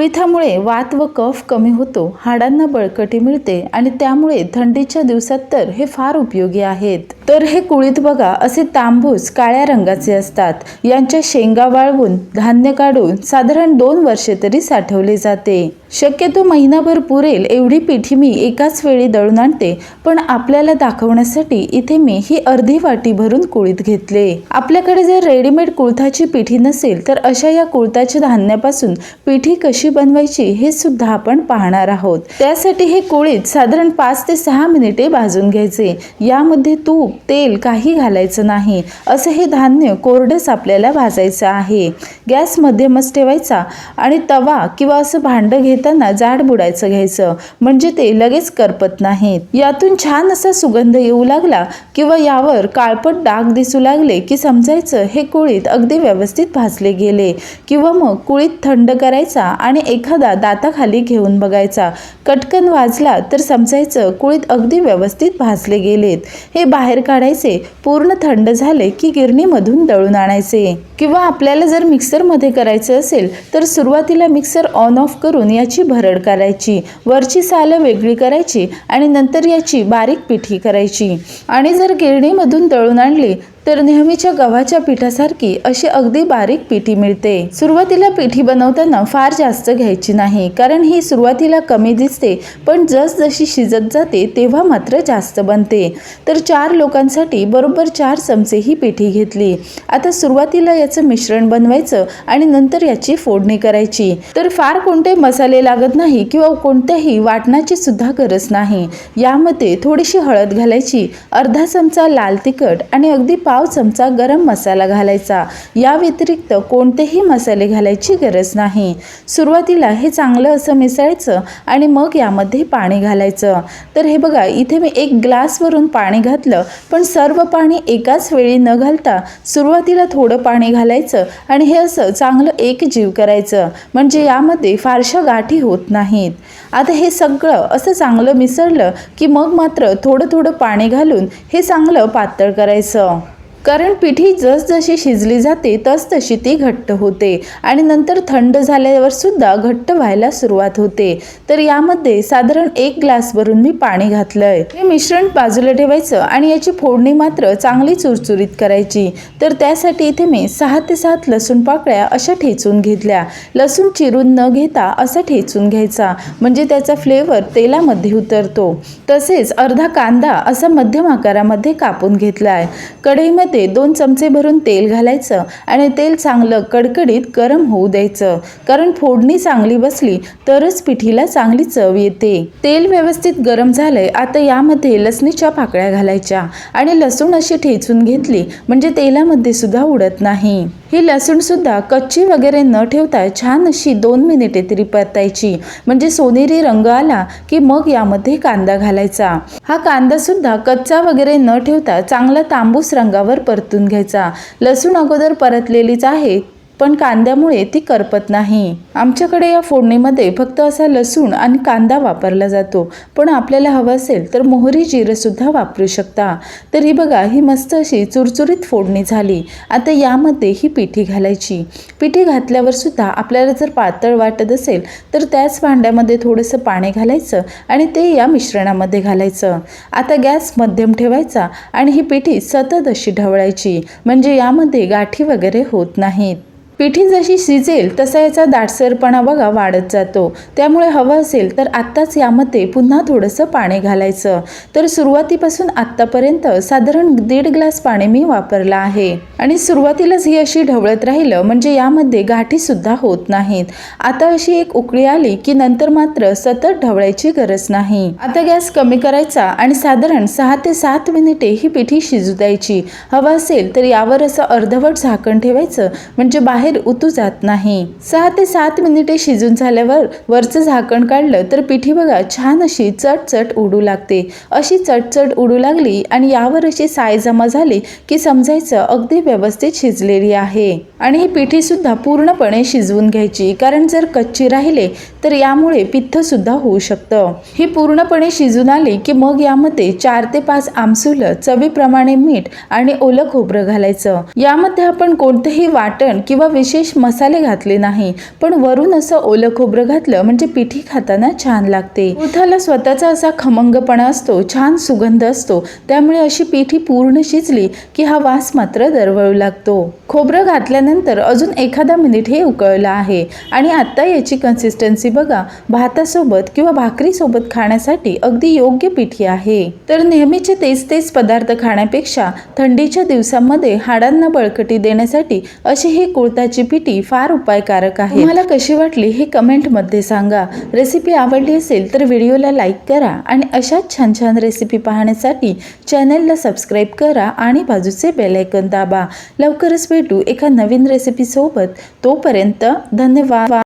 कुळिथामुळे वात व कफ कमी होतो हाडांना बळकटी मिळते आणि त्यामुळे थंडीच्या दिवसात तर हे फार उपयोगी आहेत. तर हे कुळीत बघा असे तांबूस काळ्या रंगाचे असतात. यांच्या शेंगा वाळवून धान्य काढून साधारण दोन वर्षे तरी साठवले जाते. शक्यतो महिनाभर पुरेल एवढी पिठी मी एकाच वेळी दळून आणते पण आपल्याला दाखवण्यासाठी इथे मी ही अर्धी वाटी भरून कुळीत घेतले. आपल्याकडे जर रेडीमेड कुळथाची पिठी नसेल तर अशा या कुळथाच्या धान्यापासून पिठी कशी बनवायची हे सुद्धा आपण पाहणार आहोत. त्यासाठी हे कुळीत साधारण पाच ते सहा मिनिटे भाजून घ्यायचे. यामध्ये तूप तेल काही घालायचं नाही असं हे धान्य कोरडंच आपल्याला भाजायचं आहे. गॅस मध्यमच ठेवायचा आणि तवा किंवा असं भांडं घेत घेताना जाड बुडायचं घ्यायचं. म्हणजे ते लगेच करपत नाहीत. यातून छान असा सुगंध येऊ लागला किंवा यावर काळपट डाग दिसू लागले की समजायचं हे कुळीत अगदी व्यवस्थित भाजले गेले. किंवा मग कुळीत थंड करायचा आणि एखादा दाताखाली घेऊन बघायचा. कटकन वाजला तर समजायचं कुळीत अगदी व्यवस्थित भाजले गेलेत. हे बाहेर काढायचे पूर्ण थंड झाले की गिरणीमधून दळून आणायचे. किंवा आपल्याला जर मिक्सरमध्ये करायचं असेल तर सुरुवातीला मिक्सर ऑन ऑफ करून या याची भरड करायची वरची सालं वेगळी करायची आणि नंतर याची बारीक पिठी करायची. आणि जर गिरणीमधून दळून आणली तर नेहमीच्या गव्हाच्या पिठासारखी अशी अगदी बारीक पिठी मिळते. सुरुवातीला पिठी बनवताना फार जास्त घ्यायची नाही कारण ही सुरुवातीला कमी दिसते पण जसजशी शिजत जाते तेव्हा मात्र जास्त बनते. तर चार लोकांसाठी बरोबर चार चमचे ही पिठी घेतली. आता सुरुवातीला याचं मिश्रण बनवायचं आणि नंतर याची फोडणी करायची. तर फार कोणते मसाले लागत नाही किंवा कोणत्याही वाटणाची सुद्धा गरज नाही. यामध्ये थोडीशी हळद घालायची अर्धा चमचा लाल तिखट आणि अगदी पाव चमचा गरम मसाला घालायचा. या व्यतिरिक्त कोणतेही मसाले घालायची गरज नाही. सुरुवातीला हे चांगलं असं मिसळायचं आणि मग यामध्ये पाणी घालायचं. तर हे बघा इथे मी एक ग्लासवरून पाणी घातलं पण सर्व पाणी एकाच वेळी न घालता सुरुवातीला थोडं पाणी घालायचं आणि हे असं चांगलं एक जीव करायचं. म्हणजे यामध्ये फारशा गाठी होत नाहीत. आता हे सगळं असं चांगलं मिसळलं की मग मात्र थोडं थोडं पाणी घालून हे चांगलं पातळ करायचं. कारण पिठी जसजशी शिजली जाते तसतशी ती घट्ट होते आणि नंतर थंड झाल्यावर सुद्धा घट्ट व्हायला सुरुवात होते. तर यामध्ये साधारण एक ग्लास भरून मी पाणी घातलंय. हे मिश्रण बाजूला ठेवायचं आणि याची फोडणी मात्र चांगली चुरचुरीत करायची. तर त्यासाठी इथे मी सहा ते सात लसूण पाकळ्या अशा ठेचून घेतल्या. लसूण चिरून न घेता असा ठेचून घ्यायचा म्हणजे त्याचा फ्लेवर तेलामध्ये उतरतो. तसेच अर्धा कांदा असा मध्यम आकारामध्ये कापून घेतलाय. कढईमध्ये मध्ये दोन चमचे भरून तेल घालायचं आणि तेल चांगलं कडकडीत गरम होऊ द्यायचं. कारण फोडणी चांगली बसली तरच पिठीला चांगली चव येते. तेल व्यवस्थित गरम झालंय आता यामध्ये लसणीच्या पाकळ्या घालायच्या आणि लसूण अशी ठेचून घेतली म्हणजे तेलामध्ये सुद्धा उडत नाही. ही लसूणसुद्धा कच्ची वगैरे न ठेवता छान अशी दोन मिनिटे तरी परतायची. म्हणजे सोनेरी रंग आला की मग यामध्ये कांदा घालायचा. हा कांदासुद्धा कच्चा वगैरे न ठेवता चांगला तांबूस रंगावर परतून घ्यायचा. लसूण अगोदर परतलेलीच आहे. पण कांद्यामुळे ती करपत नाही. आमच्याकडे या फोडणीमध्ये फक्त असा लसूण आणि कांदा वापरला जातो. पण आपल्याला हवं असेल तर मोहरी जिरंसुद्धा वापरू शकता. तर ही बघा ही मस्त अशी चुरचुरीत फोडणी झाली. आता यामध्ये ही पिठी घालायची. पिठी घातल्यावर सुद्धा आपल्याला जर पातळ वाटत असेल तर त्याच भांड्यामध्ये थोडंसं पाणी घालायचं आणि ते या मिश्रणामध्ये घालायचं. आता गॅस मध्यम ठेवायचा आणि ही पिठी सतत अशी ढवळायची. म्हणजे यामध्ये गाठी वगैरे होत नाहीत. पिठी जशी शिजेल तसा याचा दाटसरपणा बघा वाढत जातो. त्यामुळे हवं असेल तर आत्ताच यामध्ये पुन्हा थोडंसं पाणी घालायचं. तर सुरुवातीपासून आत्तापर्यंत साधारण दीड ग्लास पाणी मी वापरलं आहे. आणि सुरुवातीलाच ही अशी ढवळत राहिलं म्हणजे यामध्ये गाठीसुद्धा होत नाहीत. आता अशी एक उकळी आली की नंतर मात्र सतत ढवळायची गरज नाही. आता गॅस कमी करायचा आणि साधारण सहा ते सात मिनिटे ही पिठी शिजू द्यायची. हवं असेल तर यावर असं अर्धवट झाकण ठेवायचं म्हणजे बाहेर बाहेर उतू जात नाही. सहा ते सात मिनिटे शिजून झाल्यावर वरचं झाकण काढलं तर पिठी बघा छान अशी चटचट उडू लागते. अशी चटचट उडू लागली आणि यावर अशी साय जमा झाली की समजायचं अगदी व्यवस्थित शिजलेली आहे. आणि ही पिठी सुद्धा पूर्णपणे शिजवून घ्यायची कारण जर कच्ची राहिले तर यामुळे पित्थ सुद्धा होऊ शकतं. ही पूर्णपणे शिजून आली की मग यामध्ये चार ते पाच आमसुलं चवीप्रमाणे मीठ आणि ओलं खोबरं घालायचं. यामध्ये आपण कोणतंही वाटण किंवा विशेष मसाले घातले नाही पण वरून असं ओलं खोबरं घातलं म्हणजे पिठी खाताना छान लागते. कुळथाला स्वतःचा असा खमंगपणा असतो छान सुगंध असतो. त्यामुळे अशी पिठी पूर्ण शिजली की हा वास मात्र दरवळू लागतो. खोबरं घातल्यानंतर अजून एखादा मिनिट हे उकळलं आहे आणि आता याची कन्सिस्टन्सी बघा भातासोबत किंवा भाकरीसोबत खाण्यासाठी अगदी योग्य पिठी आहे. तर नेहमीचे तेच तेच पदार्थ खाण्यापेक्षा थंडीच्या दिवसांमध्ये हाडांना बळकटी देण्यासाठी अशी ही कुळताची पिठी फार उपायकारक आहे. तुम्हाला कशी वाटली हे कमेंटमध्ये सांगा. रेसिपी आवडली असेल तर व्हिडिओला लाईक करा आणि अशाच छान छान रेसिपी पाहण्यासाठी चॅनलला सबस्क्राईब करा आणि बाजूचे बेलायकन दाबा. लवकरच भेटू एका नवीन रेसिपीसोबत. तोपर्यंत धन्यवाद.